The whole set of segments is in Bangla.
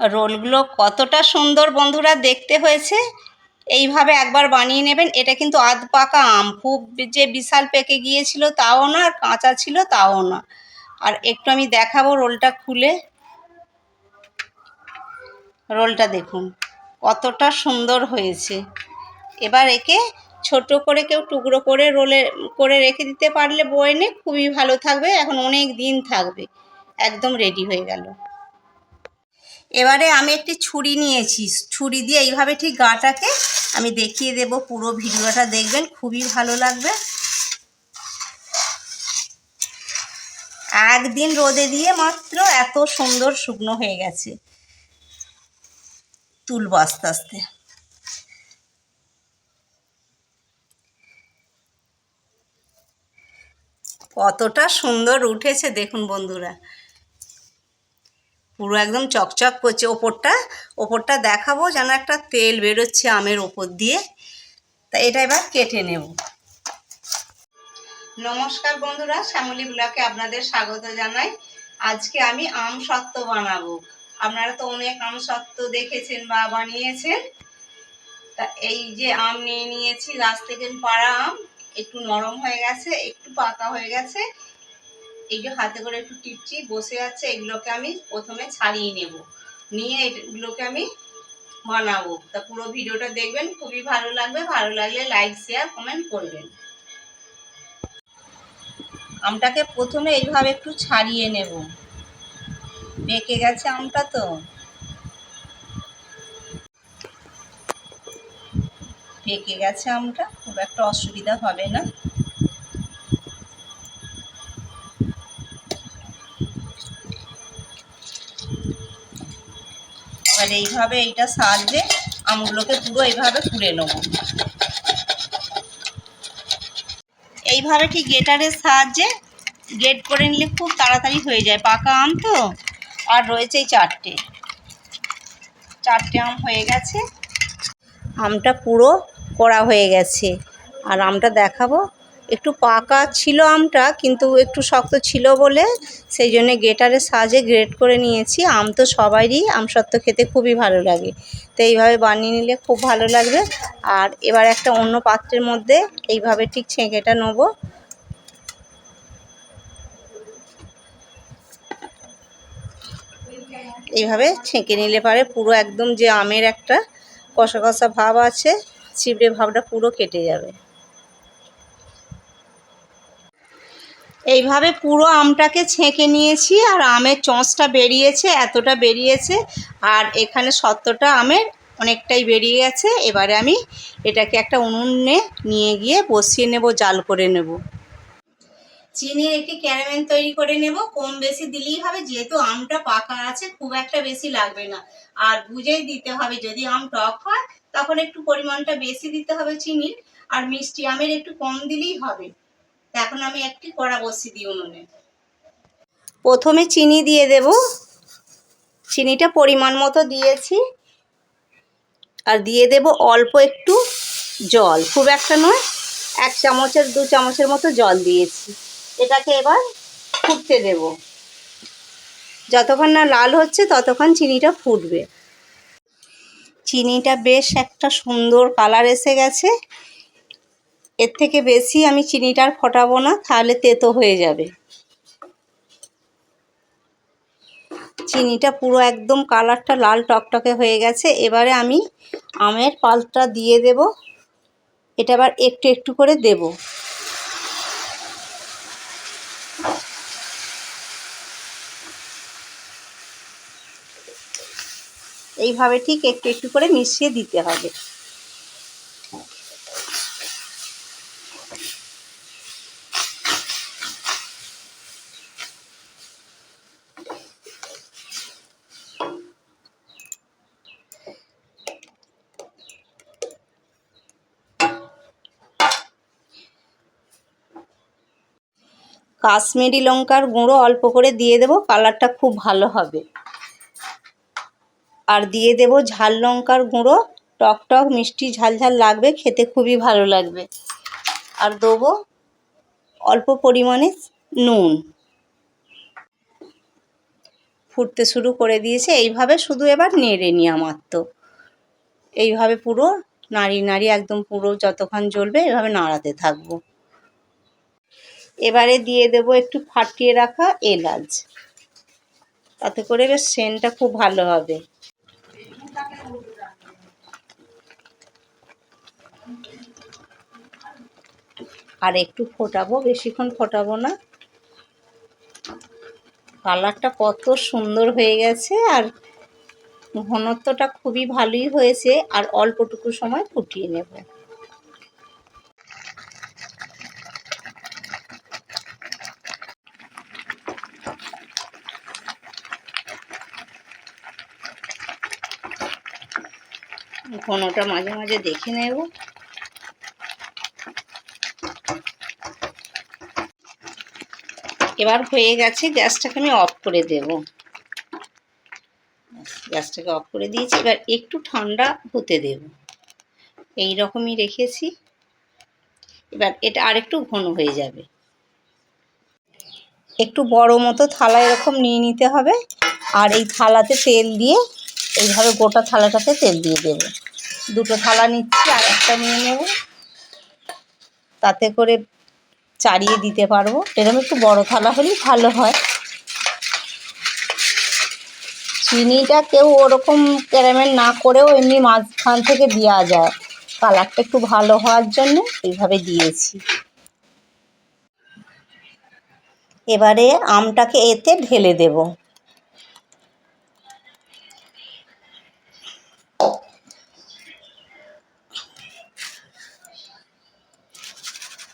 রোলগুলো কতটা সুন্দর বন্ধুরা দেখতে হয়েছে। এইভাবে একবার বানিয়ে নেবেন। এটা কিন্তু আধ পাকা আম। খুব যে বিশাল পেকে গিয়েছিল তাও না, আর কাঁচা ছিল তাও না। আর একটু আমি দেখাবো রোলটা খুলে। রোলটা দেখুন, কতটা সুন্দর হয়েছে। এবার একে ছোট করে কেউ টুকরো করে রোলে, করে রেখে দিতে পারলে বয়নে খুবই ভালো থাকবে। এখন অনেক দিন থাকবে। একদম রেডি হয়ে গেল। এবারে আমি একটি ছুরি নিয়েছি। ছুরি দিয়ে এইভাবে ঠিক গাটাকে আমি দেখিয়ে দেব পুরো ভিডিওটা দেখবেন, খুবই ভালো লাগবে। একদিন রোদে দিয়ে মাত্র এত সুন্দর শুকনো হয়ে গেছে তুলবো আস্তে আস্তে। কতটা সুন্দর উঠেছে দেখুন বন্ধুরা। পুরো একদম চকচক করছে। ওপরটা ওপরটা দেখাবো যেন একটা তেল বেরোচ্ছে আমের ওপর দিয়ে। তা এটা এবার কেটে নেব। নমস্কার বন্ধুরা, শ্যামলী ব্লকে আপনাদের স্বাগত জানাই। আজকে আমি আম সত্ত্ব বানাবো। আপনারা তো অনেক আম সত্ত্ব দেখেছেন বা বানিয়েছেন। তা এই যে আম নিয়ে নিয়েছি, গাছ থেকে পাড়া আম, একটু নরম হয়ে গেছে, একটু পাকা হয়ে গেছে। এই যে হাতে করে একটু টিপচি বসে আছে, এগুলোকে আমি প্রথমে ছাড়িয়ে নেব। নিয়ে এগুলোকে আমি বানাবো। তা পুরো ভিডিওটা দেখবেন, খুবই ভালো লাগবে। ভালো লাগলে লাইক, শেয়ার, কমেন্ট করবেন। আমটাকে প্রথমে এইভাবে একটু ছাড়িয়ে নেব। পেকে গেছে আমটা তো। পেকে গেছে আমটা, খুব একটা অসুবিধা হবে না। এবার এইভাবে এইটা সাহায্যে আমগুলোকে পুরো এইভাবে কুড়ে নেব। এইভাবে ঠিক গেটারের সাহায্যে গেট করে নিলে খুব তাড়াতাড়ি হয়ে যায়? পাকা আম তো? আর রয়েছে এই চারটে। চারটে আম হয়ে গেছে। আমটা পুরো করা হয়ে গেছে। আর আমটা দেখাবো একটু পাকা ছিল আমটা, কিন্তু একটু শক্ত ছিল বলে সেই জন্যে গেটারের সাহায্যে গ্রেট করে নিয়েছি। আম তো সবারই সত্ত্ব খেতে খুবই ভালো লাগে। তো এইভাবে বানিয়ে নিলে খুব ভালো লাগবে। আর এবার একটা অন্য পাত্রের মধ্যে এইভাবে ঠিক ছেঁকেটা নেব। এইভাবে ছেঁকে নিলে পারে পুরো একদম যে আমের একটা কষা কষা ভাব আছে চিবড়ে ভাবটা পুরো কেটে যাবে। এইভাবে পুরো আমটাকে ছেঁকে নিয়েছি আর আমের চঁচটা বেরিয়েছে, এতটা বেরিয়েছে। আর এখানে সত্তরটা আমের অনেকটাই বেরিয়ে গেছে। এবারে আমি এটাকে একটা উনুনে নিয়ে গিয়ে বসিয়ে নেব, জাল করে নেব। চিনির একটি ক্যারামেল তৈরি করে নেব। কম বেশি দিলেই হবে, যেহেতু আমটা পাকা আছে, খুব একটা বেশি লাগবে না। আর বুঝেই দিতে হবে, যদি আম টক হয়, তখন একটু পরিমাণটা বেশি দিতে হবে চিনির। আর মিষ্টি আমের একটু কম দিলেই হবে। এখন আমি একটি কড়া বসিয়ে দিই উনুনে। প্রথমে চিনি দিয়ে দেব। চিনিটা পরিমাণ মতো দিয়েছি। আর দিয়ে দেব অল্প একটু জল। খুব একটা নয়, এক চামচের, দু চামচের মতো জল দিয়েছি। এটাকে এবার ফুটতে দেব। যতক্ষণ না লাল হচ্ছে, ততক্ষণ চিনিটা ফুটবে। চিনিটা বেশ একটা সুন্দর কালার এসে গেছে। এর থেকে বেশি আমি চিনিটা আর ফোটাবো না, তাহলে তেতো হয়ে যাবে। চিনিটা পুরো একদম কালারটা লাল টকটকে হয়ে গেছে। এবারে আমি আমের পালটা দিয়ে দেব। এটা আবার একটু একটু করে দেব। এইভাবে ঠিক একটু একটু করে মিশিয়ে দিতে হবে। কাশ্মীরি লঙ্কার গুঁড়ো অল্প করে দিয়ে দেবো, কালারটা খুব ভালো হবে। আর দিয়ে দেবো ঝাল লঙ্কার গুঁড়ো, টক টক, মিষ্টি, ঝাল ঝাল লাগবে, খেতে খুবই ভালো লাগবে। আর দেবো অল্প পরিমাণে নুন। ফুটতে শুরু করে দিয়েছে, এইভাবে শুধু এবার নেড়ে নিয়ে মাত্র। এইভাবে পুরো নাড়ি নাড়ি একদম পুরো যতক্ষণ জ্বলবে, এভাবে নাড়াতে থাকব। এবারে দিয়ে দেব একটু ফাটিয়ে রাখা এলাচ। তাতে করে বেশ সেন্টটা খুব ভালো হবে। আর একটু ফোটাবো, বেশিক্ষণ ফোটাবো না। কালারটা কত সুন্দর হয়ে গেছে আর ঘনত্বটা খুবই ভালোই হয়েছে। আর অল্পটুকু সময় ফুটিয়ে নেব। ঘনটা মাঝে মাঝে দেখে নেব। এবার হয়ে গেছে গ্যাসটাকে আমি অফ করে দেব। গ্যাসটাকে অফ করে দিয়েছি, এবার একটু ঠান্ডা হতে দেব। এই রকমই রেখেছি। এবার এটা আরেকটু ঘন হয়ে যাবে। একটু বড় মতো থালা এরকম নিয়ে নিতে হবে। আর এই থালাতে তেল দিয়ে এইভাবে গোটা থালাটাতে তেল দিয়ে দেব। দুটো থালা নিচ্ছি, আর একটা নিয়ে নেব। তাতে করে চাড়িয়ে দিতে পারব। এরকম একটু বড় থালা হলেই ভালো হয়। চিনিটা কেউ ওরকম ক্যারামেল না করেও এমনি মাঝখান থেকে দেওয়া যায়। কালারটা একটু ভালো হওয়ার জন্য এইভাবে দিয়েছি। এবারে আমটাকে এতে ঢেলে দেব।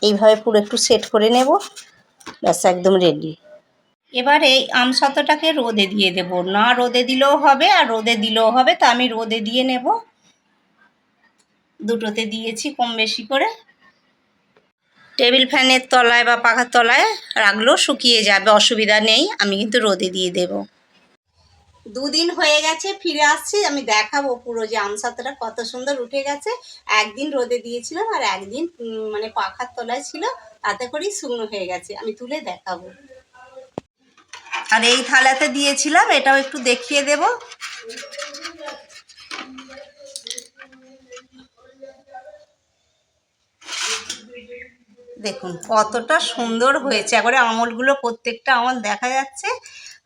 এইভাবে পুরো একটু সেট করে নেব। ব্যাস, একদম রেডি এবার এই আমসত্ত্বটাকে রোদে দিয়ে দেব। না রোদে দিলেও হবে, আর রোদে দিলেও হবে, তা আমি রোদে দিয়ে নেব। দুটোতে দিয়েছি কম বেশি করে। টেবিল ফ্যানের তলায় বা পাখার তলায় রাখলেও শুকিয়ে যাবে, অসুবিধা নেই, আমি কিন্তু রোদে দিয়ে দেব। দুদিন হয়ে গেছে, ফিরে আসছি, আমি দেখাবো পুরো যে আমসাতটা কত সুন্দর উঠে গেছে। একদিন রোদে দিয়েছিলাম আর একদিন মানে পাখার তলায় ছিল, তাতে করেই শুকনো হয়ে গেছে, আমি তুলে দেখাবো। আর এই থালাতে দিয়েছিলাম, এটাও একটু দেখিয়ে দেব। দেখুন, কতটা সুন্দর হয়েছে, একবারে আমলগুলো প্রত্যেকটা আমল দেখা যাচ্ছে।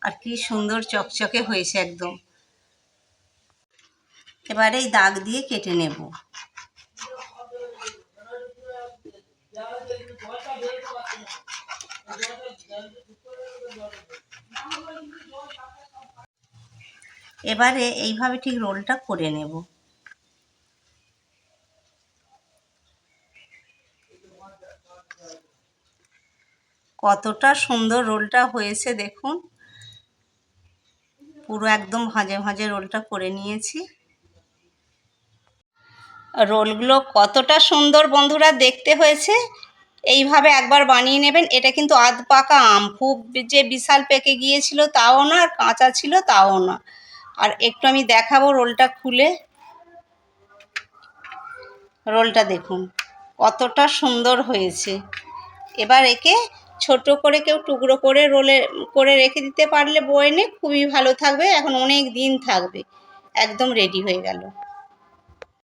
আর কি সুন্দর চকচকে হয়েছে একদম। এবারে এই দাগ দিয়ে কেটে নেব। এবারে এইভাবে ঠিক রোলটা করে নেব। কতটা সুন্দর রোলটা হয়েছে দেখুন। পুরো একদম ভাজে ভাজে রোলটা করে নিয়েছি। রোলগুলো কতটা সুন্দর বন্ধুরা দেখতে হয়েছে। এইভাবে একবার বানিয়ে নেবেন, এটা কিন্তু আধ পাকা আম। খুব যে বিশাল পেকে গিয়েছিল তাও না, আর কাঁচা ছিল তাও না। আর একটু আমি দেখাবো রোলটা খুলে। রোলটা দেখুন, কতটা সুন্দর হয়েছে। এবার একে ছোট করে কেউ টুকরো করে রোলে, করে রেখে দিতে পারলে বয়নে খুবই ভালো থাকবে। এখন অনেক দিন থাকবে। একদম রেডি হয়ে গেল।